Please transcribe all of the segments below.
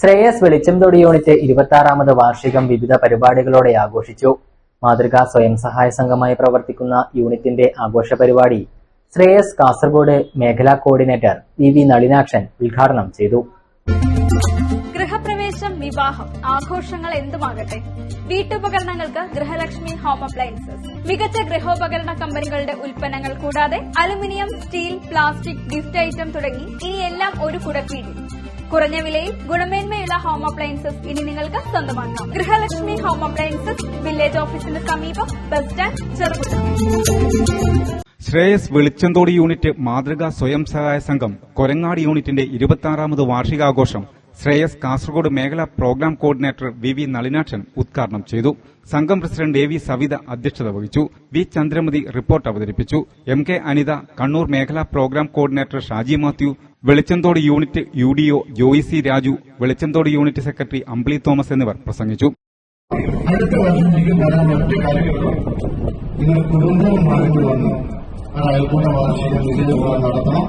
ശ്രേയസ് വെളിച്ചം വെളിച്ചംതൊടി യൂണിറ്റ് ഇരുപത്തി വാർഷികം വിവിധ പരിപാടികളോടെ ആഘോഷിച്ചു. മാതൃകാ സ്വയം സഹായ സംഘമായി പ്രവർത്തിക്കുന്ന യൂണിറ്റിന്റെ ആഘോഷ പരിപാടി ശ്രേയസ് കാസർഗോഡ് മേഖലാ കോർഡിനേറ്റർ വി വി നളിനാക്ഷൻ ഉദ്ഘാടനം ചെയ്തു. ഗൃഹപ്രവേശം വിവാഹം ആഘോഷങ്ങൾ എന്തുമാകട്ടെ? വീട്ടുപകരണങ്ങൾക്ക് ഗൃഹലക്ഷ്മി ഹോം അപ്ലയൻസസ്. മികച്ച ഗൃഹോപകരണ കമ്പനികളുടെ ഉൽപ്പന്നങ്ങൾ കൂടാതെ aluminium steel plastic gift item തുടങ്ങി ഇനിയെല്ലാം ഒരു കുടക്കീഴിൽ. കുറഞ്ഞ വിലയിൽ ഗുണമേന്മയുള്ള ഹോം അപ്ലയൻസസ് ഇനി നിങ്ങൾക്ക് സ്വന്തമാക്കാം. ഗൃഹലക്ഷ്മി ഹോം അപ്ലയൻസസ് വില്ലേജ് ഓഫീസിന് സമീപം ബസ് സ്റ്റാൻഡ് ചെറുപുഴ ശ്രേയസ് വെളിച്ചന്തോടി യൂണിറ്റ് മാതൃകാ സ്വയം സഹായ സംഘം കൊരങ്ങാട് യൂണിറ്റിന്റെ ഇരുപത്തിയാറാമത് വാർഷികാഘോഷം ശ്രേയസ് കാസർഗോഡ് മേഖലാ program coordinator V V Nalinakshan ഉദ്ഘാടനം ചെയ്തു. സംഘം പ്രസിഡന്റ് എ വി സവിത അധ്യക്ഷത വഹിച്ചു. വി ചന്ദ്രമതി റിപ്പോർട്ട് അവതരിപ്പിച്ചു. എം കെ അനിത കണ്ണൂർ മേഖലാ program coordinator Shaji Mathew Velichanthodu unit U D O Joy C Raju Velichanthodu unit secretary Ambili Thomas എന്നിവർ പ്രസംഗിച്ചു. അടുത്ത ഒറ്റ ആ അയൽക്കൂട്ട വാർഷികം വിജയപൂർവം നടത്തണം.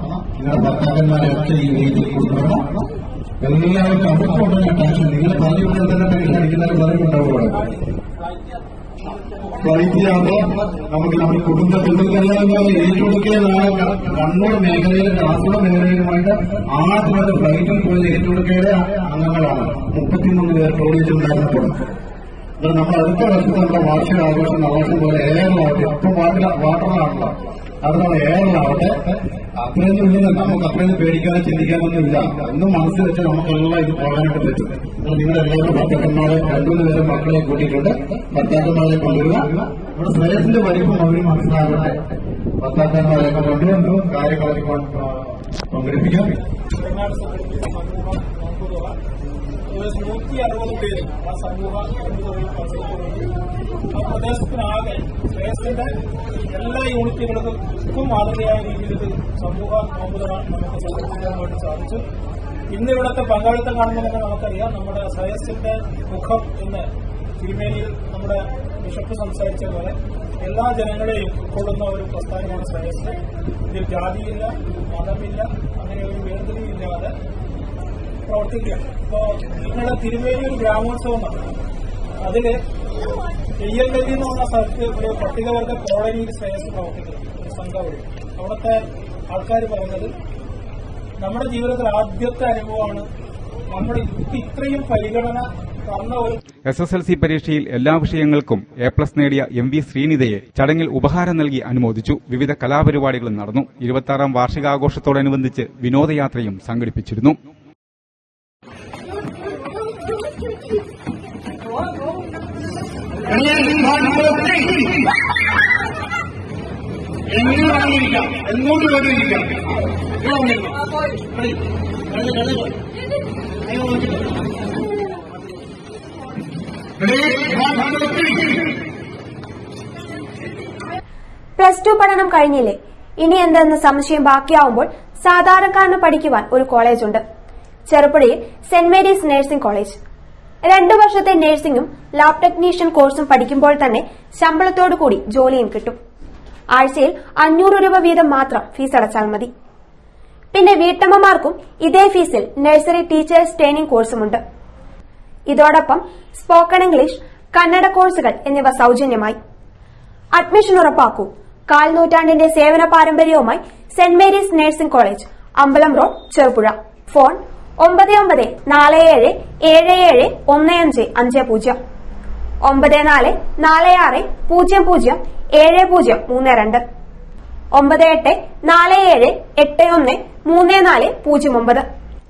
ടെൻഷൻ. നിങ്ങൾ പറഞ്ഞു വിടാൻ തന്നെ വൈദ്യാകുമ്പോൾ നമുക്ക് നമ്മുടെ കുടുംബത്തിൽ നിന്നെല്ലാം ഏറ്റെടുക്കലാണ് കണ്ണൂർ മേഖലയിലും കാസർഗോഡ് മേഖലയിലുമായിട്ട് ആദ്യമായിട്ട് ഫ്ലൈറ്റിൽ പോയത് ഏറ്റെടുക്കയുടെ അംഗങ്ങളാണ്. മുപ്പത്തിമൂന്ന് പേർ ടോളിച്ചിട്ടുണ്ടായിരുന്നപ്പോൾ എന്നാൽ നമ്മൾ അടുത്ത വർഷത്തെ നമ്മുടെ വാർഷിക ആഘോഷം ആഘോഷം പോലെ ഏറലാവട്ടെ അപ്പം വാട്ടർ വാട്ടറിലാണല്ലോ അതുപോലെ ഏറലാവട്ടെ അത്രയൊന്നും ഇല്ല നമുക്ക് അത്രയൊന്നും പേടിക്കാനോ ചിന്തിക്കാനൊന്നും ഇല്ല ഒന്നും മനസ്സിൽ വെച്ച് നമുക്കെല്ലാം ഇത് പോകാനായിട്ട് പറ്റും. നിങ്ങളെല്ലാവരും ഭർത്താക്കന്മാരെ രണ്ടുമൂന്ന് പേരും മക്കളെ കൂട്ടിയിട്ടുണ്ട് ഭർത്താക്കന്മാരെ കൊണ്ടുവരിക. നമ്മുടെ സ്നേഹത്തിന്റെ വലിപ്പം അവർ മനസ്സിലാകട്ടെ ഭർത്താക്കന്മാരെയൊക്കെ കൊണ്ടുവന്നു കാര്യങ്ങളൊക്കെ പങ്കെടുപ്പിക്കാം. നൂറ്റി അറുപത് പേര് ആ സമൂഹ ആ പ്രദേശത്തിനാകെ പ്രദേശത്തിന്റെ എല്ലാ യൂണിറ്റുകൾക്കും മാതൃകയായ രീതിയിൽ സമൂഹ നോമ്പുതറ നമുക്ക് സംഘടിപ്പിക്കാൻ വേണ്ടി സാധിച്ചു ഇന്ന് ഇവിടുത്തെ പങ്കാളിത്തം കാണുന്നതൊക്കെ നമുക്കറിയാം. നമ്മുടെ സയസിന്റെ മുഖം എന്ന് തിരുമേനിയിൽ നമ്മുടെ ബിഷപ്പ് സംസാരിച്ച പോലെ എല്ലാ ജനങ്ങളെയും ഉൾക്കൊള്ളുന്ന ഒരു പ്രസ്ഥാനമാണ് സയസ്. ഇതിൽ ജാതിയില്ല മതമില്ല പ്രവർത്തിക്കുക ഇപ്പോ നിങ്ങളുടെ തിരുവേലി ഒരു ഗ്രാമോത്സവം നടന്നു അതിൽ തെയ്യൽഗതി എന്ന് പറഞ്ഞ സ്ഥലത്ത് ഒരു പട്ടികവർഗ കോളനിയിൽ ശ്രേയസ് പ്രവർത്തിക്കുന്നു. സംഘം വഴി അവിടുത്തെ ആൾക്കാർ പറഞ്ഞത് നമ്മുടെ ജീവിതത്തിൽ ആദ്യത്തെ അനുഭവമാണ് നമ്മുടെ ഇത്രയും പരിഗണന എസ് എസ് എൽ സി പരീക്ഷയിൽ എല്ലാ വിഷയങ്ങൾക്കും എ പ്ലസ് നേടിയ എം വി ശ്രീനിതയെ ചടങ്ങിൽ ഉപഹാരം നൽകി അനുമോദിച്ചു. വിവിധ കലാപരിപാടികളും നടന്നു. ഇരുപത്തിയാറാം വാർഷികാഘോഷത്തോടനുബന്ധിച്ച് വിനോദയാത്രയും സംഘടിപ്പിച്ചിരുന്നു. എങ്ങോട്ട് പ്ലസ് ടു പഠനം കഴിഞ്ഞില്ലേ? ഇനി എന്തെന്ന് സംശയം ബാക്കിയാവുമ്പോൾ സാധാരണക്കാരന് പഠിക്കുവാൻ ഒരു കോളേജുണ്ട്. ചെറുപുഴയിൽ സെന്റ് മേരീസ് നഴ്സിംഗ് കോളേജ്. രണ്ടു വർഷത്തെ നഴ്സിംഗും ലാബ് ടെക്നീഷ്യൻ കോഴ്സും പഠിക്കുമ്പോൾ തന്നെ ശമ്പളത്തോടു കൂടി ജോലിയും കിട്ടും. ആഴ്ചയിൽ അഞ്ഞൂറ് രൂപ വീതം മാത്രം ഫീസ് അടച്ചാൽ മതി. പിന്നെ വീട്ടമ്മമാർക്കും ഇതേ ഫീസിൽ നഴ്സറി ടീച്ചേഴ്സ് ട്രെയിനിംഗ് കോഴ്സുമുണ്ട്. ഇതോടൊപ്പം സ്പോക്കൺ ഇംഗ്ലീഷ് കന്നഡ കോഴ്സുകൾ എന്നിവ സൌജന്യമായി. അഡ്മിഷൻ ഉറപ്പാക്കൂ. കാൽ നൂറ്റാണ്ടിന്റെ സേവന പാരമ്പര്യവുമായി സെന്റ് മേരീസ് നഴ്സിംഗ് കോളേജ് അമ്പലം റോഡ് ചെറുപുഴ. ഫോൺ ഒമ്പത് ഒമ്പത് നാല് ഏഴ് ഏഴ് ഏഴ് ഒന്ന് അഞ്ച് അഞ്ച് പൂജ്യം. ഒമ്പത് നാല് നാല് ആറ് പൂജ്യം പൂജ്യം ഏഴ് പൂജ്യം മൂന്ന് രണ്ട്. ഒമ്പത് എട്ട് നാല് ഏഴ് എട്ട് ഒന്ന് മൂന്ന് നാല് പൂജ്യം ഒമ്പത്.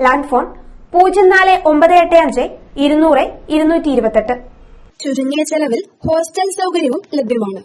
ലാൻഡ് ഫോൺ പൂജ്യം നാല് ഒമ്പത് എട്ട് അഞ്ച് ഇരുന്നൂറ് ഇരുന്നൂറ്റി ഇരുപത്തെട്ട്. ചുരുങ്ങിയ ചെലവിൽ ഹോസ്റ്റൽ സൗകര്യവും ലഭ്യമാണ്.